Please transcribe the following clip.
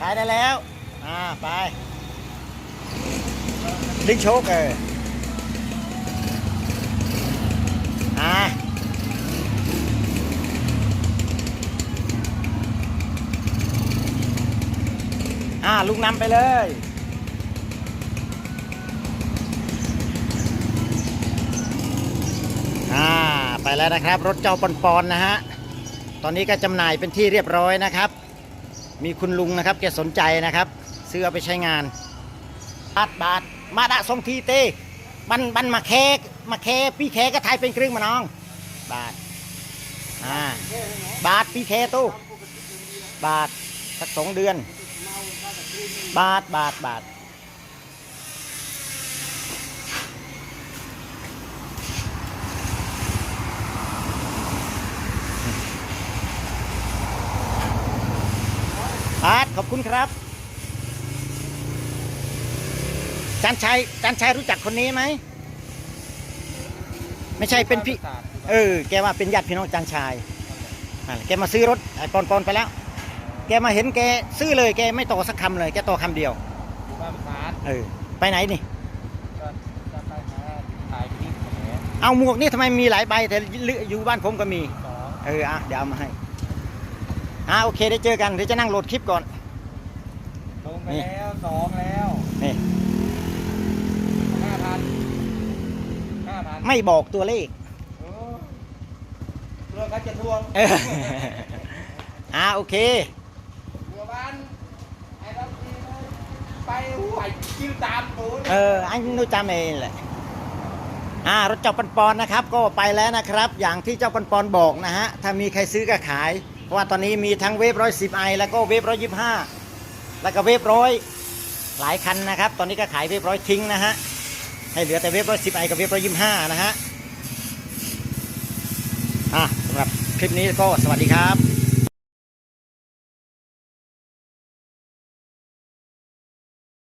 ขายได้แล้ว อ่า ไปดึงโชคเอออ่าอ่าลุงนำไปเลยอ่าไปแล้วนะครับ รถเจ้าปอนปอนๆนะฮะ ตอนนี้ก็จำหน่ายเป็นที่เรียบร้อยนะครับ มีคุณลุงนะครับแกสนใจนะครับ ซื้อเอาไปใช้งานบาทบาทมาดะทรงทีเต้บันบันมาแคมาแคปีแคก็ไทยเป็นครึ่งมาน้อง บาทอ่าบาทปีแคตู้บาทสักสองเดือน บาทบาทบาท บาทขอบคุณครับจันชัยจันชัยรู้จักคนนี้ไหมไม่ใช่เป็นพี่เออแกว่าเป็นญาติพี่น้องจันชัยนั่นแหละแกมาซื้อรถไอ้ปอนปอนไปแล้ว แกมาเห็นแกซื้อเลยแกไม่ต่อสักคำเลยแกต่อคำเดียวบ้านฟาดเออไปไหนนี่ก็จะไปหาถ่ายคลิปแหมเอาหมวกนี่ทำไมมีหลายใบแต่อยู่บ้านผมก็มีสองเอออะเดี๋ยวเอามาให้ อ่าโอเคได้เจอกันเดี๋ยวจะนั่งโหลดคลิปก่อนลงไปแล้วสองแล้วนี่ห้าพันห้าพันไม่บอกตัวเลขโอ้เรื่องเขาจะทวงเอออ่าโอเคเมื่อวานไอ้เราทีเลยไปไหวคิวตามหนูเอออันนู้นจำเองแหละอ่ารถเจ้าปันปอนนะครับ ก็ไปแล้วนะครับ อย่างที่เจ้าปันปอนบอกนะฮะถ้ามีใครซื้อก็ขายเพ ราะว่าตอนนี้มีทั้งเวฟร้อยสิบไอแล้วก็เวฟร้อยยี่ห้าแล้วก็เวฟร้อยหลายคันนะครับ ตอนนี้ก็ขายเวฟร้อยทิ้งนะฮะให้เหลือแต่เวฟร้อยสิบไอกับเวฟร้อยยี่ห้านะฮะอะสำหรับคลิปนี้ก็สวัสดีครับ